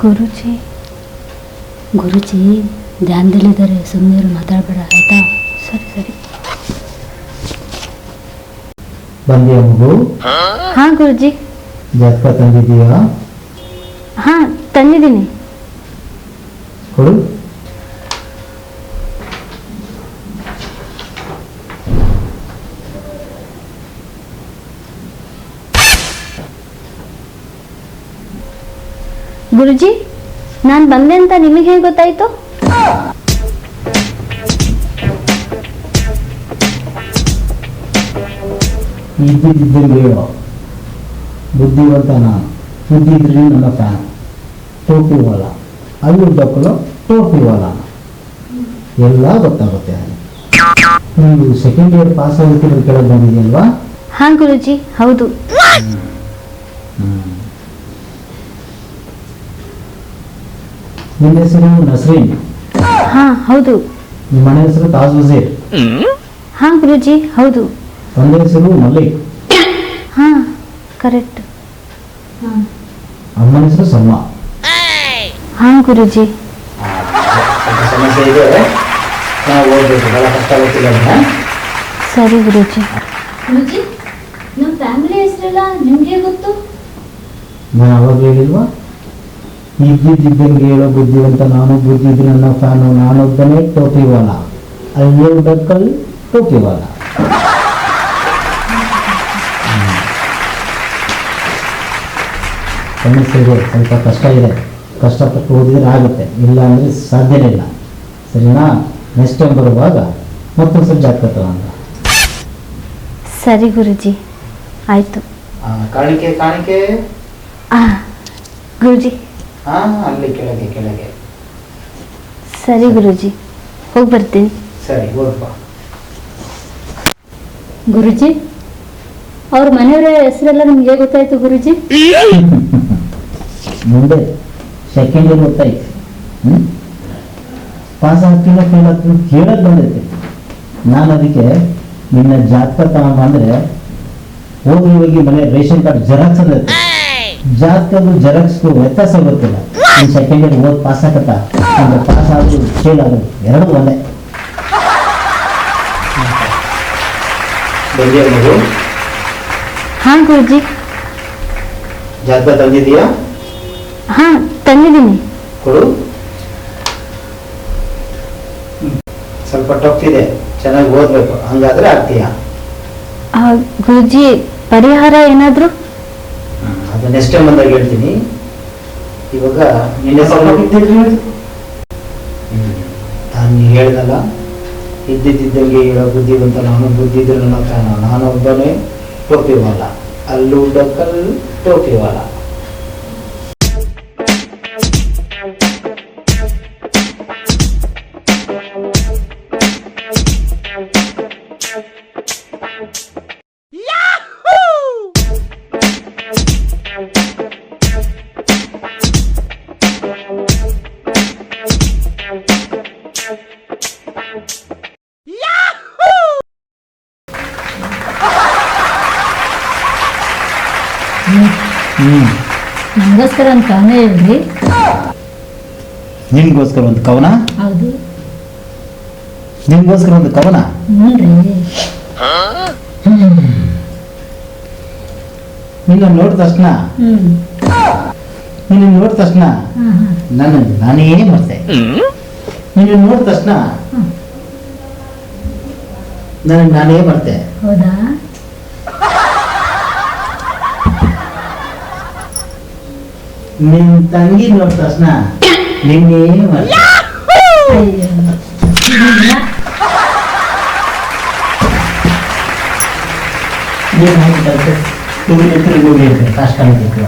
ಗುರುಜಿ ಗುರುಜಿ ಧ್ಯಾನದಲ್ಲಿದ್ದಾರೆ ಸುಮ್ಮನೆ ಮಾತಾಡಬೇಡ ಆಯ್ತಾ? ಸರಿ ಸರಿ. ಬಂದಿಯ ಮಗು? ಹಾಂ ಗುರುಜಿ. ಜಾತಕ ತಂದಿದ್ದೀಯಾ? ಹಾಂ ತಂದಿದ್ದೀನಿ. ಕೊಡು. ಗುರುಜಿ ನಾನು ಬಂದೆ ಅಂತ ನಿಮಗೆ ಹೇಗೆ ಗೊತ್ತಾಯ್ತು? ಇದ್ದಿದ್ದಿದ್ದೇವ ಬುದ್ಧಿವಂತನ ಬುದ್ಧಿ ಇದ್ರೆ ನನ್ನ ಫ್ಯಾನ್ ಟೋಪಿ ವಾಲ ಅಲ್ಲಿ ಡಕ್ಕಲು ಟೋಪಿ ವಾಲ ಎಲ್ಲ ಗೊತ್ತಾಗುತ್ತೆ. ನೀವು ಸೆಕೆಂಡ್ ಇಯರ್ ಪಾಸ್ ಆಗುತ್ತಿರೋ ಕೆಳಗೆ ಬಂದಿದೆಯಲ್ವಾ ಹಾಂ ಗುರುಜಿ ಹೌದು. ನಿಮ್ಮ ಹೆಸರು ನಸ್ರೀನ್? ಹಾಂ ಹೌದು. ನಿಮ್ಮ ಮನೆ ಹೆಸರು ತಾಜ್ ವಜೀರ್? ಹಾಂ ಗುರುಜಿ ಹೌದು. ತಂದೆ ಹೆಸರು ಮಲ್ಲಿಕ್? ಹಾ ಕರೆಕ್ಟ್ ಹಾಂ ಅಮ್ಮನ ಹೆಸರು ಸಮ್ಮ ಹಾಂ ಗುರುಜಿ. ಸಮಸ್ಯೆ ಇದೆ ನಾವು ಓದಬೇಕು ಬಹಳ ಕಷ್ಟ ಆಗುತ್ತಿಲ್ಲ ಸರಿ ಗುರುಜಿ. ಗುರುಜಿ ನಮ್ಮ ಫ್ಯಾಮಿಲಿ ಹೆಸರೆಲ್ಲ ನಿಮಗೆ ಗೊತ್ತು? ನಾನು ಅವಾಗ ಹೇಳಿಲ್ವಾ? ಇದ್ದಿದ್ದಂಗೆ ಹೇಳೋ ಬುದ್ಧಿವಂತ ನಾನು ಬುದ್ಧಿ ಇದ್ರೆ ನನ್ನ ಫ್ಯಾನು ನಾನೊಬ್ಬನೇ ಟೋಪಿವಾಲ ಅಲ್ಲಿ ಡಕ್ಕಲ್ಲಿ ಟೋಪಿವಾಲ ಸಮಸ್ಯೆ ಇದೆ ಸ್ವಲ್ಪ ಕಷ್ಟ ಇದೆ. ಕಷ್ಟಪಟ್ಟು ಓದಿದರೆ ಆಗುತ್ತೆ. ಇಲ್ಲ ಅಂದರೆ ಸಾಧ್ಯನೇ ಇಲ್ಲ ಸರಿನಾ? ನೆಕ್ಸ್ಟ್ ಟೈಮ್ ಬರುವಾಗ ಮತ್ತೊಂದು ಸ್ವಲ್ಪ ಜಾತಕ ತಗೊಂಡ ಸರಿ ಗುರುಜಿ. ಆಯಿತು. ಕಾಣಿಕೆ ಕಾಣಿಕೆ? ಆ ಗುರುಜಿ. ಹಾಂ ಅಲ್ಲಿ ಕೆಳಗೆ ಕೆಳಗೆ. ಸರಿ ಗುರುಜಿ. ಹೋಗಿ ಬರ್ತೀನಿ. ಸರಿ ಹೋಗಪ್ಪ ಗುರುಜಿ ಅವ್ರ ಮನೆಯವರ ಹೆಸರೆಲ್ಲ ನಿಮ್ಗೆ ಗೊತ್ತಾಯ್ತು ಗುರುಜಿ? ಮುಂದೆ ಸೆಕೆಂಡ್ ಇಯರ್ ಗೊತ್ತಾಯ್ತು ಹ್ಞೂ ಪಾಸ್ ಆಗ್ತಿಲ್ಲ ಫೇಲ್ ಆಗ್ತಿಲ್ಲ ಕೇಳೋದು ಬಂದೈತೆ ನಾನು ಅದಕ್ಕೆ ನಿನ್ನ ಜಾತಕ ತಗೊಂಬಂದ್ರೆ ಹೋಗಿ ಹೋಗಿ ಮನೆ ರೇಷನ್ ಕಾರ್ಡ್ ಜೆರಾಕ್ಸ್ ಅದೈತೆ ಜಾತಕದ್ದು ಜೆರಾಕ್ಸ್ಗೂ ವ್ಯತ್ಯಾಸ ಗೊತ್ತಿಲ್ಲ. ನೀನ್ ಸೆಕೆಂಡ್ ಇಯರ್ ಓದ್ ಪಾಸ್ ಆಗತ್ತ? ಅಂದ್ರೆ ಪಾಸ್ ಆಗೋದು ಫೇಲ್ ಆದ್ರು ಎರಡು ಒಂದೇ. ಹಾಂ ಗುರುಜಿ. ಜಾತಕ ತಂದಿದೀಯಾ ಹಾಂ. ತಂದಿದ್ದೀನಿ. ಕೊಡು. ಸ್ವಲ್ಪ ಟಫ್ ಇದೆ ಚೆನ್ನಾಗಿ ಓದ್ಬೇಕು. ಹಂಗಾದ್ರೆ ಆಗ್ತೀಯಾ? ಗುರುಜಿ ಪರಿಹಾರ ಏನಾದರೂ? ಅದು ನೆಕ್ಸ್ಟ್ ಟೈಮ್ ಬಂದಾಗ ಹೇಳ್ತೀನಿ. ಇವಾಗ ನಿನ್ನೆ ನಾನು ಹೇಳ್ದಲ್ಲ. ಇದ್ದಿದ್ದಂಗೆ ಹೇಳೋ ಬುದ್ಧಿವಂತ ನಾನು ಬುದ್ಧಿ ಇದ್ರೆ ನನ್ನ ಒಬ್ಬನೇ ನಾನೊಬ್ಬನೇ ಟೋಪಿವಾಲ ಅಲ್ಲೂ ಡಕ್ಕಲ್ ಟೋಪಿವಾಲ ನನಗೋಸ್ಕರ ಒಂದು ಕವನ ಹೇಳ್ರಿ. ನಿನ್ಗೋಸ್ಕರ ಒಂದು ಕವನ? ಹೌದು. ನಿನ್ಗೋಸ್ಕರ ಒಂದು ಕವನ? ನಿನ್ನ ನೋಡಿದ ತಕ್ಷಣ? ನಿನ್ನ ನೋಡಿದ ತಕ್ಷಣ? ನಾನು ನಾನೇ ಮರ್ತೆ ನಿನ್ನ ನೋಡಿದ ತಕ್ಷಣ. ನನಗೆ ನಾನೇ ಮರ್ತೆ ಹೌದಾ? ನಿನ್ ತಂಗಿ ನೋಡಿದ ತಕ್ಷಣ ನಿನ್ನೇ ಮರ್ತೆ ಅಯ್ಯೋ ಏನಾಯ್ತು ತಿರುಗಿ ತಿರುಗಿ ಹೋಗಿ ಹೇಳ್ತಾರೆ ಕಷ್ಟ ಆಗಿತ್ತು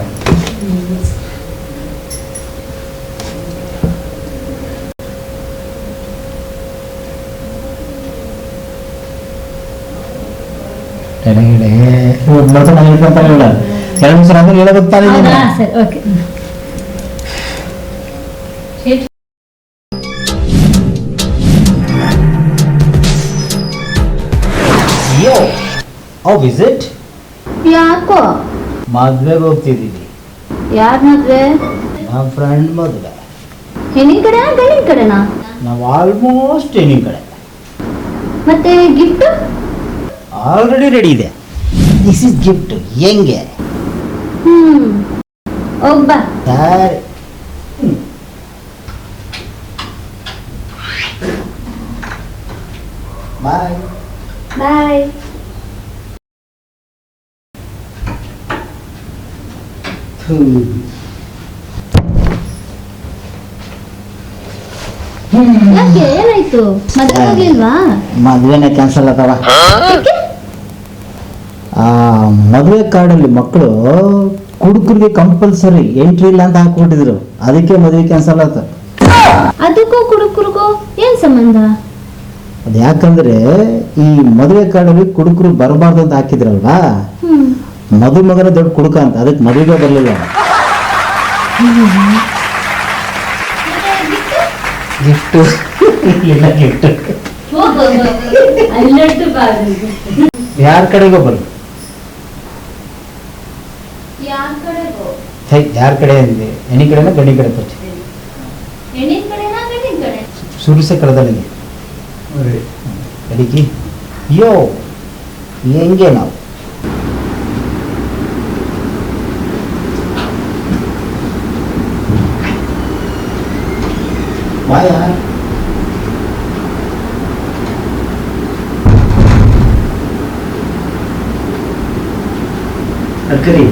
ಮೊದಲು ನಾನು ಹೇಳ್ಕೊಂತಾನೆ ಇಲ್ಲ ಎರಡು ನಿಮಿಷ ಆದ್ಮೇಲೆ ಹೇಳೋದು ತಾನೇ ನೀನು. ಹೌದಾ ಸರಿ ಓಕೆ ಹೌ ವಿಸಿಟ್ ಯಾಕೋ? ಮದ್ವೆಗೆ ಹೋಗ್ತಿದ್ದೀವಿ ಯಾರ್ ಮದ್ವೆ? ನಮ್ಮ ಫ್ರೆಂಡ್ ಮದುವೆ. ಹೆಣ್ಣಿನ ಕಡೆ ಗಂಡಿನ ಕಡೆನಾ? ನಾವು ಆಲ್ಮೋಸ್ಟ್ ಹೆಣ್ಣಿನ ಕಡೆ. ಮತ್ತೆ ಗಿಫ್ಟ್ ಆಲ್ರೆಡಿ ರೆಡಿ ಇದೆ. ದಿಸ್ ಇಸ್ ಗಿಫ್ಟ್ ಹೆಂಗೆ? ಹ್ಮ್. ಒಬ್ಬ ಸರಿ. ಬಾಯ್ ಬಾಯ್ ಯಾಕೆ ಏನಾಯ್ತು? ಮದ್ವೆ ಆಗಿಲ್ವಾ ಮದುವೆನೇ ಕ್ಯಾನ್ಸಲ್ ಯಾಕೆ? ಆ ಮದುವೆ ಕಾರ್ಡಲ್ಲಿ ಮಕ್ಕಳು ಕುಡುಕರಿಗೆ ಕಂಪಲ್ಸರಿ ಎಂಟ್ರಿ ಇಲ್ಲ ಅಂತ ಹಾಕ್ಬಿಟ್ಟಿದ್ರು. ಅದಕ್ಕೆ ಮದುವೆ ಕ್ಯಾನ್ಸಲ್ ಆಯ್ತು ಅದಕ್ಕೂ ಕುಡುಕರಿಗೂ ಏನ್ ಸಂಬಂಧ? ಅದ್ಯಾಕಂದ್ರೆ ಈ ಮದುವೆ ಕಾರ್ಡಲ್ಲಿ ಕುಡುಕರು ಬರಬಾರ್ದು ಅಂತ ಹಾಕಿದ್ರಲ್ವಾ? ಮದುಮಗನ ದೊಡ್ಡ ಕುಡುಕ ಅಂತ ಅದಕ್ಕೆ ಮದುವೆಗೆ ಬರಲಿಲ್ಲ ಗಿಫ್ಟ್ ಇಲ್ಲ ಗಿಫ್ಟ್ ಅಲ್ಲಟ್ಟು ಬಾರಿ ಯಾರ ಕಡೆಗೋ ಬರು ಯಾರ್ ಕಡೆಗೋ ಹೇ ಯಾರ ಕಡೆ ಅಂದೆ ಹೆಣ್ಣಿ ಕಡೆನ ಗಂಡಿ ಕಡೆ ತೋಚಿ ಹೆಣ್ಣಿನ ಕಡೆನಾ ಗಂಡಿನ ಕಡೆ ಸುರಿಸೆ ಕಳೆದಲ್ಲಿ ಅಡಿಗೆ ಯೋ ಹೆಂಗೆ ನಾವು ಬಾಯ ಅಕ್ಕರಿ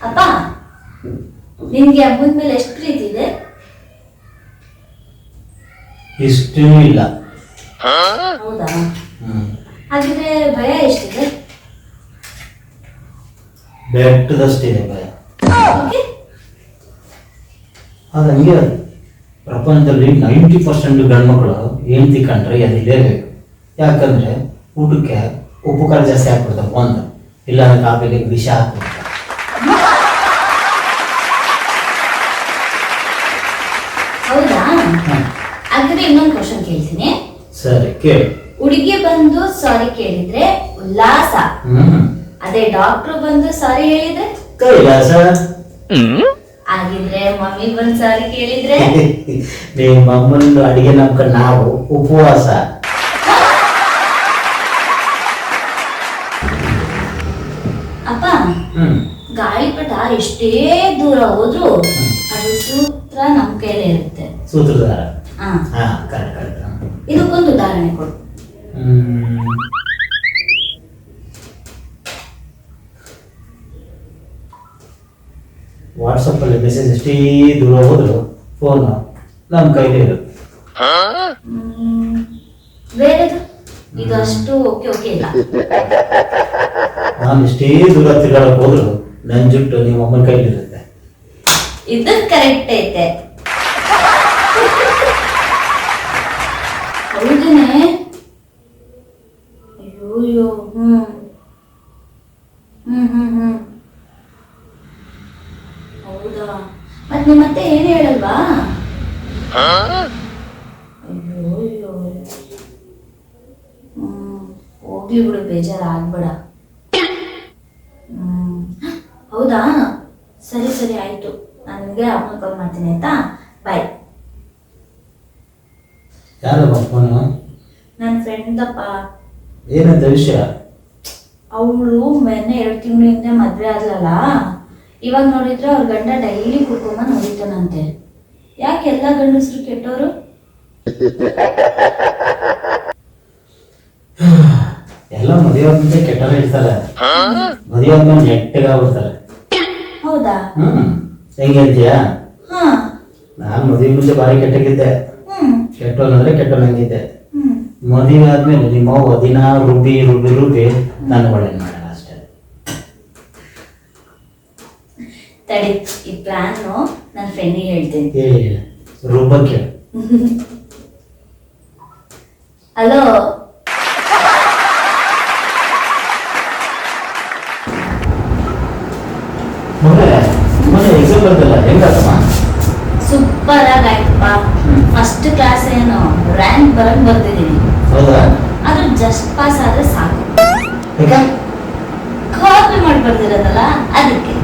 ಅಪ್ಪ ನಿನ್ಗೆ ಹಬ್ಬದ ಮೇಲೆ ಎಷ್ಟು ಪ್ರೀತಿ ಇದೆ? ಇಷ್ಟೂ ಇಲ್ಲ. ಹೌದಾ? ಹಾಗಿದ್ರೆ ಭಯ ಎಷ್ಟಿದೆ? ಬೆಟ್ಟದಷ್ಟಿದೆ ಭಯ. ಅದು ಹಂಗೆ ಅದು. ಪ್ರಪಂಚದಲ್ಲಿ ನೈಂಟಿ ಪರ್ಸೆಂಟ್ ಗಂಡ್ಮಕ್ಳು ಹೆಂಡತಿ ಕಂಡ್ರೆ ಎದಿಲೇಬೇಕು ಯಾಕಂದ್ರೆ ಊಟಕ್ಕೆ ಉಪ್ಪು ಖಾರ ಜಾಸ್ತಿ ಹಾಕ್ಬಿಡ್ತಾರೆ ಒಂದು. ಇಲ್ಲಾಂದ್ರೆ ಕಾಫಿಗೆ ವಿಷ ಹಾಕ್ಬಿಡ್ತಾರೆ. ಹೌದಾ? ಹ್ಮ್. ಹಾಗಿದ್ರೆ ಇನ್ನೊಂದು ಕ್ವಶನ್ ಸರಿ ಕೇಳಿ. ಹುಡುಗಿ ಬಂದು ಸಾರಿ ಕೇಳಿದ್ರೆ ಉಲ್ಲಾಸ. ಅದೇ ಡಾಕ್ಟರ್ ಬಂದು ಸಾರಿ ಹೇಳಿದ್ರೆ? ಕೈಲಾಸ ಆಗಿದ್ರೆ ಮಮ್ಮಿ ಬಂದು ಸಾರಿ ಕೇಳಿದ್ರೆ? ನೀವು ಮಮ್ಮನ್ ಅಡಿಗೆ ನಮ್ಕೊಂಡು ನಾವು ಉಪವಾಸ. ಅಪ್ಪ ಗಾಳಿಪಟ ಎಷ್ಟೇ ದೂರ ಹೋದ್ರು ಅದು ಸೂತ್ರ ನಮ್ ಕೈಲೇ ಇರುತ್ತೆ. ಸೂತ್ರಧಾರ. ಹಾ. ಹಾ ಕರೆಕ್ಟ್ ಕರೆಕ್ಟ್ ಇದಕ್ಕೊಂದು ಉದಾಹರಣೆ ಕೊಡು. ವಾಟ್ಸಪ್ಪಲ್ಲಿ ಮೆಸೇಜ್ ಎಷ್ಟೇ ದೂರ ಹೋದ್ರು ಫೋನ್ ನಮ್ಮ ಕೈಲೇ ಇರುತ್ತೆ ಬೇರೆದು? ಇದು ಅಷ್ಟು ಓಕೆ ಓಕೆ ಇಲ್ಲ. ನಾನು ಎಷ್ಟೇ ದೂರ ತಿರ್ಗಾಡಕ್ ಹೋದ್ರು ನನ್ನ ಜುಟ್ಟು ನಿಮ್ಮ ಅಮ್ಮನ ಕೈಲಿ ಇರುತ್ತೆ ಇದು ಕರೆಕ್ಟ್ ಐತೆ ಹೌದೇನೆ ಅಯ್ಯೋ ಅಯ್ಯೋ ಹ್ಮ್ ಹ್ಮ್ ಹ್ಮ್ ಹ್ಮ್ ಹೌದಾ ಮತ್ ನಿಮ್ಮ ಮತ್ತೆ ಏನು ಹೇಳಲ್ವಾ ಅಯ್ಯೋ ಅಯ್ಯೋ ಹೋಗ್ಲಿ ಬಿಡು ಬೇಜಾರು ಆಗ್ಬೇಡ ಹೌದಾ? ಸರಿ ಸರಿ ಆಯ್ತು. ನನಗೆ ಅಮ್ಮ ಕಾಲ್ ಮಾಡ್ತೀನಿ ಆಯ್ತಾ? ಬಾಯ್ ಯಾರಪ್ಪ ಫೋನು ನನ್ನ ಫ್ರೆಂಡ್ದಪ್ಪ ಏನಂತ ವಿಷಯ? ಅವಳು ಮೊನ್ನೆ ಎರಡು ತಿಂಗಳ ಹಿಂದೆ ಮದ್ವೆ ಆದ್ಲಲ್ಲ ಇವಾಗ ನೋಡಿದ್ರೆ ಅವ್ರ ಗಂಡ ಡೈಲಿ ಕುಡ್ಕೊಂಬಂದು ಹೊಡಿತಾನಂತೆ ಯಾಕೆ ಎಲ್ಲ ಗಂಡಸರು ಕೆಟ್ಟವರು ಎಲ್ಲ ಮದುವೆ ಮುಂದೆ ಕೆಟ್ಟ ಇರ್ತಾರೆ ಮದುವೆ ಆದ್ಮೇಲೆ ನೆಟ್ಟಗಾಗ್ಬಿಡ್ತಾರೆ ಹೌದಾ? ಹ್ಮ್. ಹೆಂಗೆ ಹೇಳ್ತೀಯಾ ಹಾ. ನಾನು ಮದುವೆ ಮುಂಚೆ ಭಾರಿ ಕೆಟ್ಟಗಿದ್ದೆ. ಹ್ಮ್. ಅಂದ್ರೆ ಕೆಟ್ಟವನಂಗಿದ್ದೆ ಹ್ಮ್. ಮದುವೆ ಆದ್ಮೇಲೆ ನಿಮ್ಮ ಅವ್ವ ದಿನ ರುಬ್ಬಿ ರುಬ್ಬಿ ರುಬ್ಬಿ ನಾನು ಒಳ್ಳೆ ಮಾಡಲ್ಲ ಅಷ್ಟೇ. ತಡಿ ಈ ಪ್ಲಾನ್ ನನ್ನ ಫ್ರೆಂಡಿಗೆ ಹೇಳ್ತೀನಿ. ಹೇಳಿ. ರುಬ್ಬಕ್ಕೆ. ಹಲೋ. ಮೊನ್ನೆ ಎಕ್ಸಾಮ್ ಹೆಂಗಾತಮ್ಮ ಸೂಪರ್ ಆಗಾಯ್ತಪ್ಪ. ಫಸ್ಟ್ ಕ್ಲಾಸ್ ಏನು ರ್ಯಾಂಕ್ ಬರಂಗ್ ಬರ್ತಿದ್ದೀನಿ ಹೌದಾ? ಆದ್ರೆ ಜಸ್ಟ್ ಪಾಸ್ ಆದ್ರೆ ಸಾಕು. ಕಾಪಿ ಮಾಡಿ ಬರ್ದಿರೋದಲ್ಲ ಅದಕ್ಕೆ.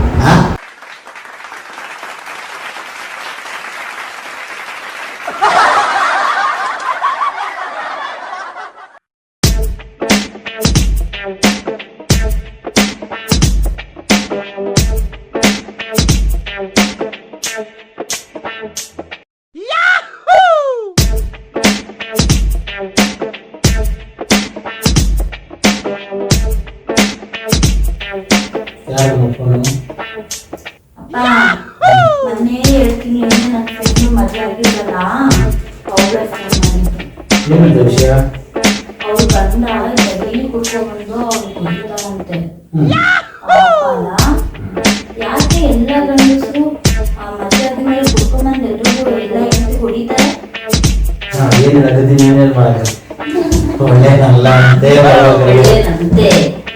ಮೊನ್ನೆ ಹೇಳ್ತೀನಿ ನನ್ನ ಫ್ರೆಂಡ್ ಮದುವೆ ಆಗಿದ್ದಲ್ಲ ಅವಳೇ ಏನಂತ ವಿಷಯ? ಅವ್ರ ಗಂಡ ಡೈಲಿ ಕುಡ್ಕೊಂಡ್ಬಂದು ಅವ್ರು ಕುಡಿತಾವಂತೆ ಯಾಕೆ ಎಲ್ಲ ಗಂಡಸರು ಮದುವೆ ಆದ್ಮೇಲೆ ಕುಡ್ಕೊಂಬಂದು ಎಲ್ರಿಗೂ ಎಲ್ಲ ಕುಡಿತಾರೆ ಹಾ, ಏನಿಲ್ಲ ಏನೇನು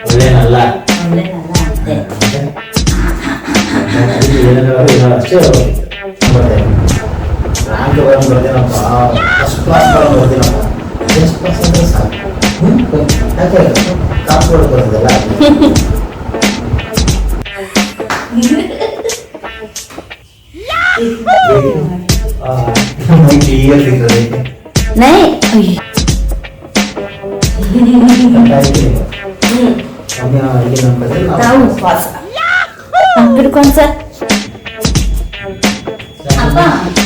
ಒಳ್ಳೇನಲ್ಲ ಇದು ಏನಾದ್ರು ಏನೋ ಅಷ್ಟೇ ಬರ್ತೇನೆ ರ್ಯಾಂಕ್ ಬರೋದು ಬರ್ತೀನಪ್ಪ ಫಸ್ಟ್ ಕ್ಲಾಸ್ ಬರೋದು ಬರ್ತೀನಪ್ಪ ಫಸ್ಟ್ ಕ್ಲಾಸ್ ಅಂದ್ರೆ ಸಾಕು ಹ್ಮ್? ಯಾಕೆ ಕಾಸು ಕೊಡೋದು ಬರ್ತದಲ್ಲ ಕ್ಲಿಯರ್ ಸಿಗ್ತದೆ ನೈ ಹ್ಮ್ ಕಮ್ಮಿ ಆಗಿ ನಮ್ಮ ಕಡೆ ನಾವು ತಾವು ಉಪವಾಸ ಹಿಡ್ಕೊಂಡ್ ಸರ್ ಅಪ್ಪ